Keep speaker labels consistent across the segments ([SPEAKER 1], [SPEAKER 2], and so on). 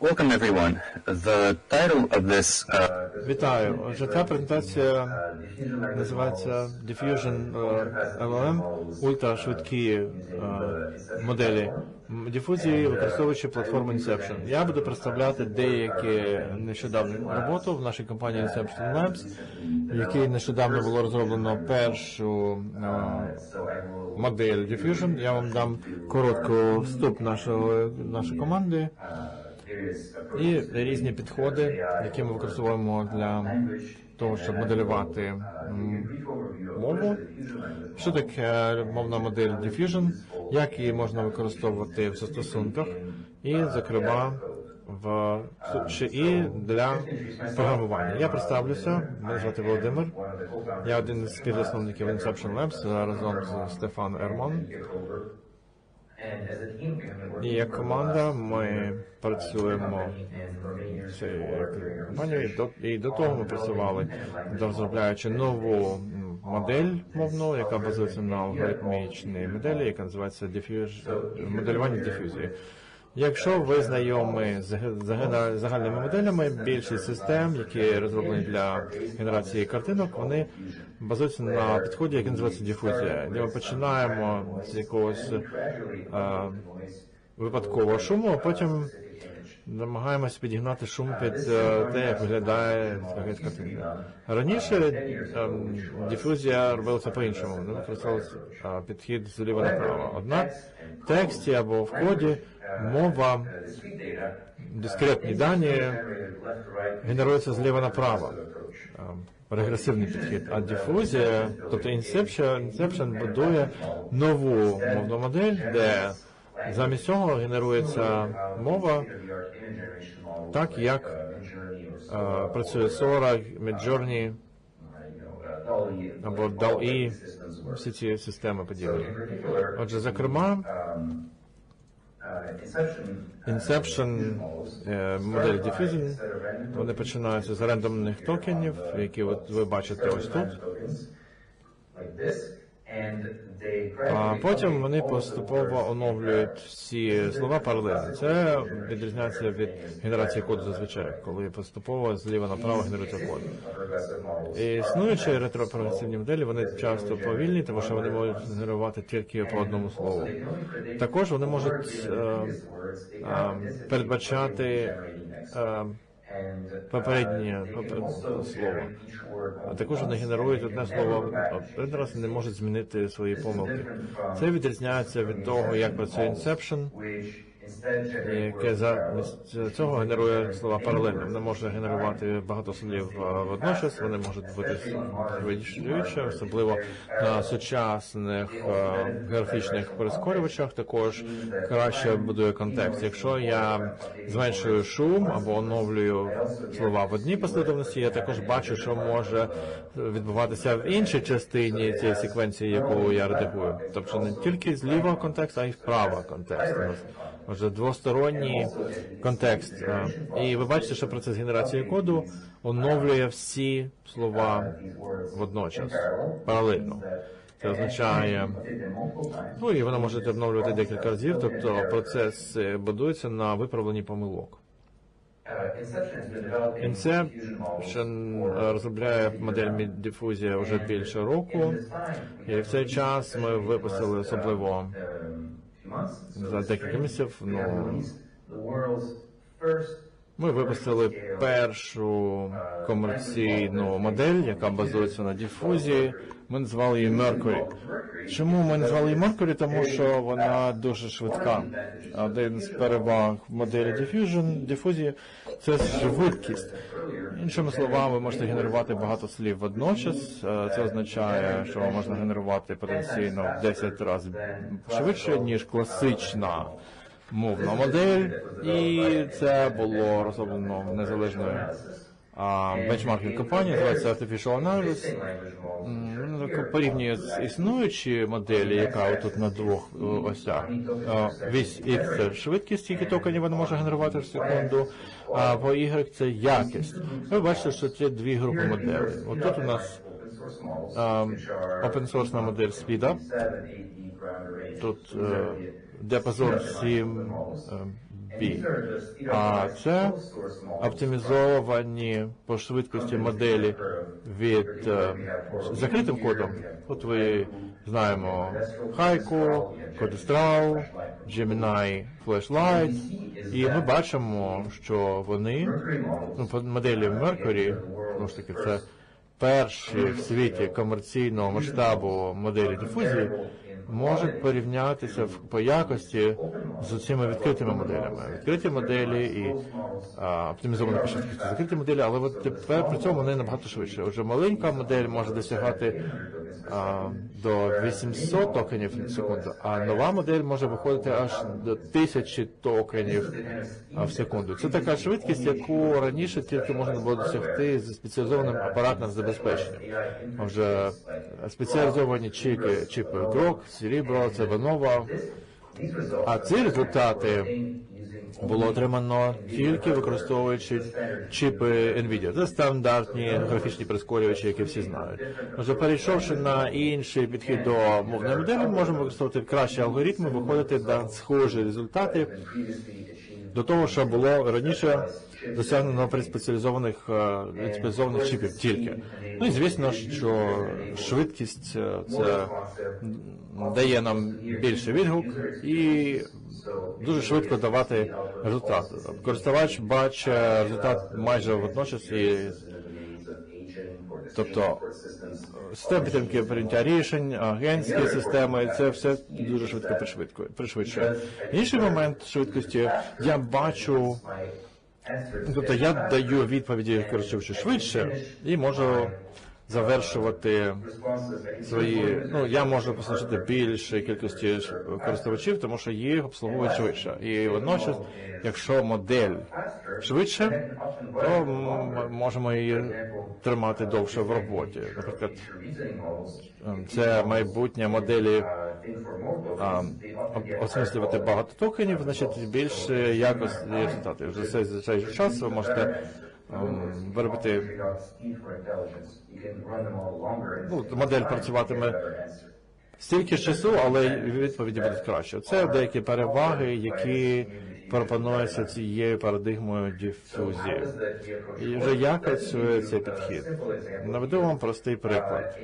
[SPEAKER 1] Welcome, everyone. The title of this uh,
[SPEAKER 2] Вітаю. Отже, ця презентація називається Diffusion е, LLM, ультрашвидкі е, моделі дифузії, використовуючи платформу Inception. Я буду представляти деякі нещодавні роботу в нашій компанії Inception Labs, в якій нещодавно було розроблено першу е, модель Diffusion. Я вам дам короткий вступ нашого, нашої команди і різні підходи, які ми використовуємо для того, щоб моделювати мову. Що таке мовна модель Diffusion, як її можна використовувати в застосунках, і, зокрема, в ще і для програмування. Я представлюся, мене звати Володимир. Я один із співзасновників Inception Labs разом з Стефаном Ермон. І як команда ми працюємо цією цій. І до, і до того ми працювали, розробляючи нову модель мовну, яка базується на алгоритмічній моделі, яка називається дифюж... моделювання дифузії. Якщо ви знайомі з загальними моделями, більшість систем, які розроблені для генерації картинок, вони базуються на підході, який називається дифузія. Де ми починаємо з якогось е, випадкового шуму, а потім намагаємося підігнати шум під е, те, як виглядає якась картинка. Раніше ем, дифузія робилася по-іншому. Вони використовувалися е, підхід зліва направо. Однак в тексті або в коді мова, дискретні дані генеруються зліва направо. Регресивний підхід, а дифузія, тобто Inception, будує нову мовну модель, де замість цього генерується мова так, як працює Sora, Midjourney або DALL-E, всі ці системи подібні. Отже, зокрема, Inception е, модель Diffusion, вони починаються з рандомних токенів, які от ви бачите ось тут. А потім вони поступово оновлюють всі слова паралельно. Це відрізняється від генерації коду зазвичай, коли поступово зліва направо генерується код. І Існуючі ретро-прогресивні моделі вони часто повільні, тому що вони можуть генерувати тільки по одному слову. Також вони можуть е, е, передбачати е, попереднє попереднє слово. А також вони генерують одне слово, а один раз не можуть змінити свої помилки. Це відрізняється від того, як працює Inception, яке замість цього генерує слова паралельно. Воно може генерувати багато слів водночас, вони можуть бути швидше, особливо на сучасних графічних прискорювачах також краще будує контекст. Якщо я зменшую шум або оновлюю слова в одній послідовності, я також бачу, що може відбуватися в іншій частині цієї секвенції, яку я редагую. Тобто не тільки з лівого контексту, а й вправо контексту. Отже, двосторонній контекст. Е, І ви бачите, що процес генерації коду оновлює всі слова водночас, паралельно. Це означає, ну і воно може обновлювати декілька разів, тобто процес е, будується на виправленні помилок. Inception е, розробляє модель дифузія вже більше року, і в цей час ми випустили особливо за декілька місяців. Ну ми випустили першу комерційну модель, яка базується на дифузії. Ми назвали її Mercury. Чому ми назвали її Mercury? Тому що вона дуже швидка. Один з переваг моделі Diffusion, дифузії це швидкість. Іншими словами, ви можете генерувати багато слів водночас. Е, Це означає, що можна генерувати потенційно в 10 разів швидше, ніж класична мовна модель, і це було розроблено незалежною бенчмаркінг компанії, називається Artificial Analysis. Порівнює з існуючі моделі, яка тут на двох е, осях. А, Весь X це швидкість, скільки токенів вона може генерувати в секунду, а по Y це якість. Ви бачите, що це дві групи моделей. От тут у нас а, open source модель SpeedUp. Тут е, діапазон 7 е. А це оптимізовані по швидкості моделі від е, закритим кодом. От ви знаємо Хайку, Codestral, Gemini Flashlight, і ми бачимо, що вони ну, моделі Mercury, знову ж таки, це перші в світі комерційного масштабу моделі дифузії, можуть порівнятися в по якості з цими відкритими моделями. Відкриті моделі і а, оптимізовані по закриті моделі, але от тепер при цьому вони набагато швидше. Отже, маленька модель може досягати до 800 токенів в секунду, а нова модель може виходити аж до 1000 токенів в секунду. Це така швидкість, яку раніше тільки можна було досягти зі спеціалізованим апаратним забезпеченням. Отже, спеціалізовані чіпи, чіпи Cerebro, це Venova, а ці результати було отримано тільки використовуючи чіпи NVIDIA. Це стандартні графічні прискорювачі, які всі знають. Отже, перейшовши на інший підхід до мовної моделі, можемо використовувати кращі алгоритми, виходити на схожі результати до того, що було раніше досягнено при спеціалізованих е, спеціалізованих чіпів тільки. Ну і звісно, що швидкість е, це дає нам більше відгук і дуже швидко давати результат. Користувач бачить результат майже водночас і тобто система підтримки прийняття рішень, агентські системи, це все дуже швидко пришвидкує- пришвидшує. Інший момент швидкості я бачу. Тобто я даю відповіді користуючи швидше і можу завершувати свої. Ну я можу послужити більшої кількості користувачів, тому що їх обслуговують швидше. І водночас, якщо модель швидше, то можемо її тримати довше в роботі. Наприклад, ем, це майбутнє моделі а, осмислювати багато токенів, значить більше якості результатів. За цей, за цей час ви можете ем, виробити ну, модель працюватиме стільки ж часу, але відповіді будуть краще. Це деякі переваги, які пропонуються цією парадигмою дифузії. І вже як працює цей підхід? Наведу вам простий приклад.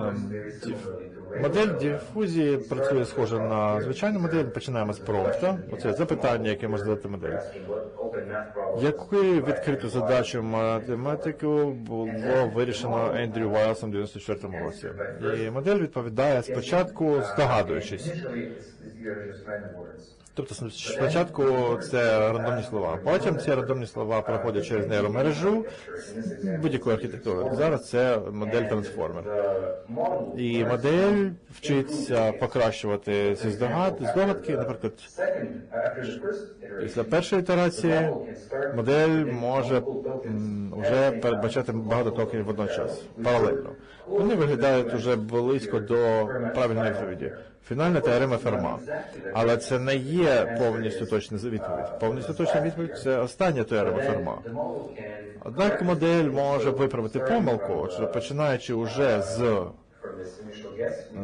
[SPEAKER 2] Ем, Модель дифузії працює схоже на звичайну модель. Починаємо з промпта. Оце запитання, яке може задати модель. Яку відкриту задачу математику було вирішено Ендрю Вайлсом в 94-му році? І модель відповідає спочатку, здогадуючись. Тобто спочатку це рандомні слова, потім ці рандомні слова проходять через нейромережу будь-якої архітектури. Зараз це модель трансформер. І модель вчиться покращувати ці здогад, здогадки, наприклад, після першої ітерації модель може вже передбачати багато токенів водночас, паралельно. Вони виглядають уже близько до правильної відповіді. Фінальна теорема Ферма. Але це не є повністю точна відповідь. Повністю точна відповідь це остання теорема Ферма. Однак модель може виправити помилку, починаючи уже з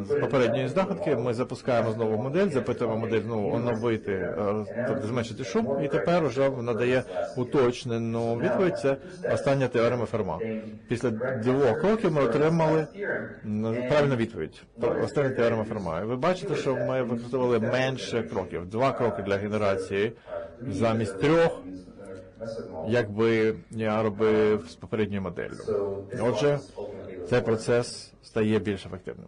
[SPEAKER 2] з попередньої здогадки ми запускаємо знову модель, запитуємо модель ну, оновити, е, тобто зменшити шум, і тепер вже надає уточнену відповідь. Це остання теорема Ферма. Після двох кроків ми отримали правильну відповідь. Тобто Остання теорема Ферма. Ви бачите, що ми використовували менше кроків. Два кроки для генерації замість трьох. Якби я робив з попередньою моделлю. Отже, цей процес стає більш ефективним.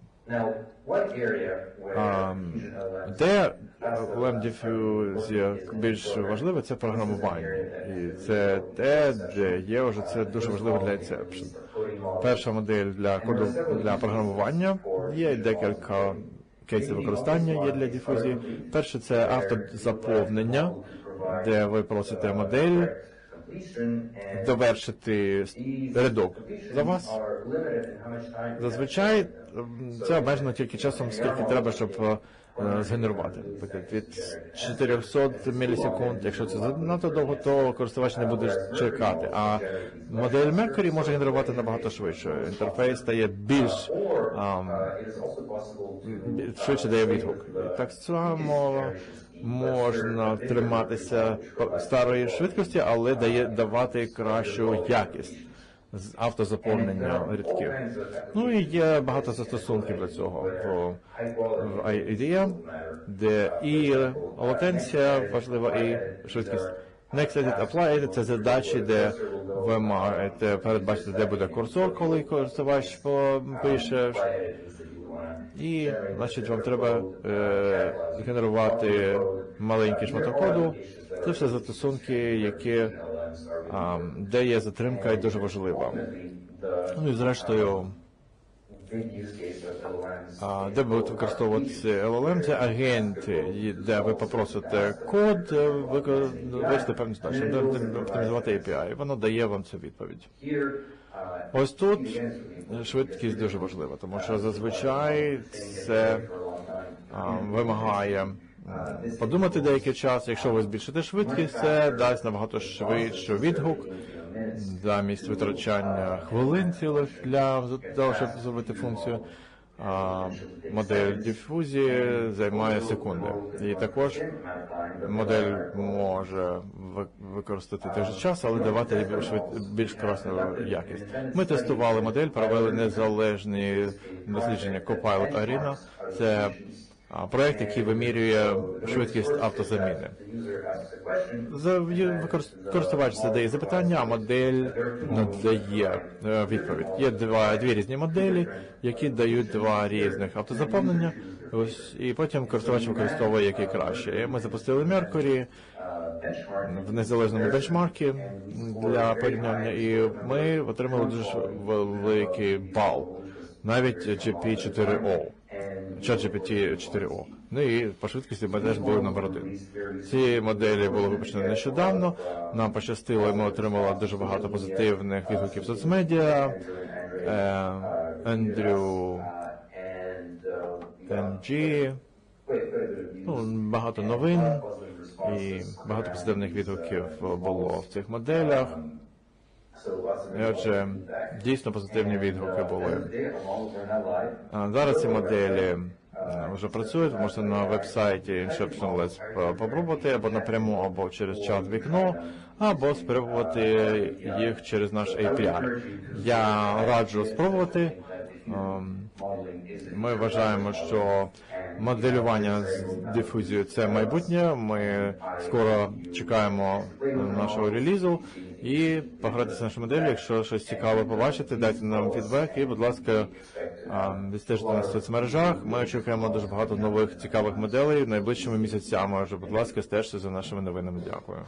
[SPEAKER 2] Де LM дифузія більш важливе, це програмування. І це те, де є вже це дуже важливо для Inception. Перша модель для коду для програмування є декілька кейсів використання є для дифузії. Перше це автозаповнення, де ви просите модель довершити рядок за вас. Зазвичай це обмежено тільки часом, скільки треба, щоб е, згенерувати. Наприклад, від 400 мілісекунд. Якщо це занадто довго, то користувач не буде чекати. А модель Mercury може генерувати набагато швидше. Інтерфейс стає більш ам, швидше дає відгук. Так само можна триматися старої швидкості, але дає давати кращу якість з автозаповнення рядків. Ну і є багато застосунків для цього в, IDEA, де і латенція важлива, і швидкість. Next Edit Apply Edit – це задачі, де ви маєте передбачити, де буде курсор, коли користувач пише. І, значить, вам треба е, генерувати маленький шматок коду. Це все застосунки, які а, де є затримка і дуже важлива. Ну і зрештою, а, де будуть використовуватися LLM, це агенти, де ви попросите код, е, певні значення, де де оптимізувати API, воно дає вам цю відповідь. Ось тут швидкість дуже важлива, тому що зазвичай це вимагає подумати деякий час. Якщо ви збільшите швидкість, це дасть набагато швидший відгук замість витрачання хвилин цілих для того, щоб зробити функцію. Модель дифузії займає секунди. І також модель може ви- використати же час, але давати більш більш красну якість. Ми тестували модель, провели незалежні дослідження Copilot Arena. Це проект, який вимірює швидкість автозаміни. За користувач задає запитання, а модель надає е, відповідь. Є два дві різні моделі, які дають два різних автозаповнення. І потім користувач використовує який краще. Ми запустили Mercury в незалежному бенчмаркі для порівняння, і ми отримали дуже великий бал, навіть GP4O. ChatGPT 4O. Ну і по швидкості ми теж були номер один. Ці моделі були випущені нещодавно. Нам пощастило, і ми отримали дуже багато позитивних відгуків в соцмедіа. Е, Ендрю NG, ну, багато новин і багато позитивних відгуків було в цих моделях. І отже, дійсно позитивні відгуки були. Зараз ці моделі е, вже працюють, ви можете на веб-сайті Inception Labs попробувати або напряму, або через чат вікно, або спробувати їх через наш API. Я раджу спробувати. Ем, Ми вважаємо, що моделювання з дифузією це майбутнє. Ми скоро чекаємо нашого релізу і погратися нашу моделі. Якщо щось цікаве побачите, дайте нам фідбек і, будь ласка, а, відстежте нас в соцмережах. Ми очікуємо дуже багато нових цікавих моделей найближчими місяцями. Отже, будь ласка, стежте за нашими новинами. Дякую.